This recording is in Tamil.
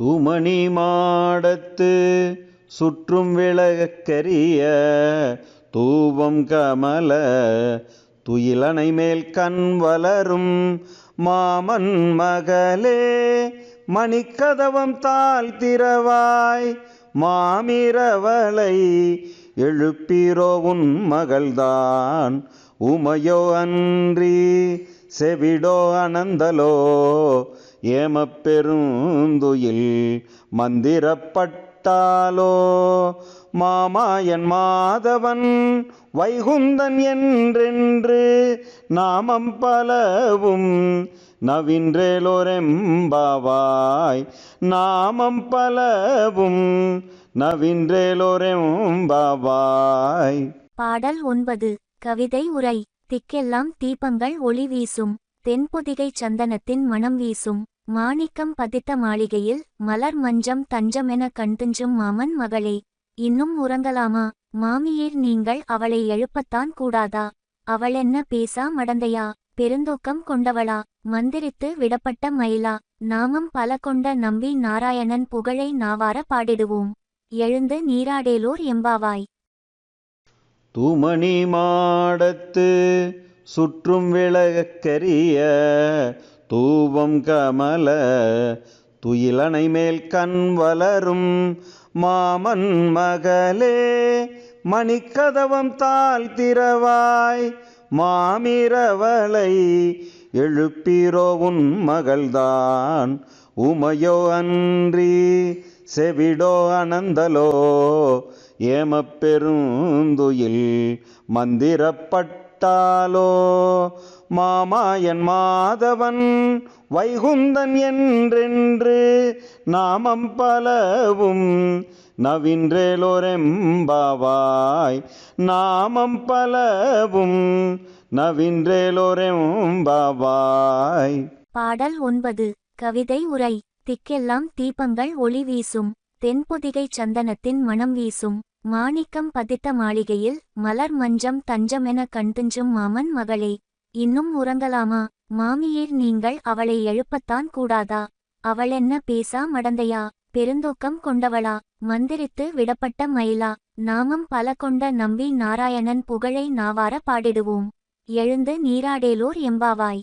தூமணி மாடத்து சுற்றும் விளக்கரிய தூபம் கமல துயிலனை மேல் கண் வளரும் மாமன் மகளே மணிக்கதவம் தாழ் திறவாய் மாமிரவளை எழுப்பிரோ உன் மகள்தான். உமையோ அன்றி செவிடோ அனந்தலோ ஏமப்பெருந்துயில் மந்திரப்பட்டாலோ? மாமாயன் மாதவன் வைகுந்தன் என்றென்று நாமம் பலவும் நவின்றேலோரெம்பாவாய். நாமம் பலவும் நவின்றேலோரெம்பாவாய். பாடல் ஒன்பது. கவிதை உரை. திக்கெல்லாம் தீபங்கள் ஒளி வீசும். தென்புதிகை சந்தனத்தின் மணம் வீசும். மாணிக்கம் பதித்த மாளிகையில் மலர் மஞ்சம் தஞ்சமென கண்துஞ்சும் மாமன் மகளே இன்னும் உறங்கலாமா? மாமியீர் நீங்கள் அவளை எழுப்பத்தான் கூடாதா? அவளென்ன பேசா மடந்தையா? பெருந்தூக்கம் கொண்டவளா? மந்திரித்து விடப்பட்ட மயிலா? நாமம் பல கொண்ட நம்பி நாராயணன் புகழை நாவார பாடிடுவோம். எழுந்து நீராடேலோர் எம்பாவாய். தூமணி மாடத்து சுற்றும் விளக்கரிய தூபம் கமல துயிலனை மேல் கண் வளரும் மாமன் மகளே மணிக்கதவம் தாழ் திறவாய் மாமிரவளை எழுப்பிரோ உன் மகள்தான் உமையோ அன்றி செவிடோ அனந்தலோ ஏமப்பெருந்துயில் மந்திரப்பட்ட மந்திரப்பட்டாலோ மாமாயன் மாதவன் வைகுந்தன் என்றென்று நாமம் பலவும் நவின்றேலோரெம்பாவாய். நாமம் பலவும் நவின்றேலோரெம்பாவாய். பாடல் ஒன்பது. கவிதை உரை. திக்கெல்லாம் தீபங்கள் ஒளி வீசும். தென்பொதிகை சந்தனத்தின் மனம் வீசும். மாணிக்கம் பதித்த மாளிகையில் மலர் மஞ்சம் தஞ்சமென கண்துஞ்சும் மாமன் மகளே இன்னும் உறங்கலாமா? மாமியீர் நீங்கள் அவளை எழுப்பத்தான் கூடாதா? அவளென்ன பேசா மடந்தையா? பெருந்தூக்கம் கொண்டவளா? மந்திரித்து விடப்பட்ட மயிலா? நாமம் பல கொண்ட நம்பி நாராயணன் புகழை நாவார பாடிடுவோம். எழுந்து நீராடேலோர் எம்பாவாய்.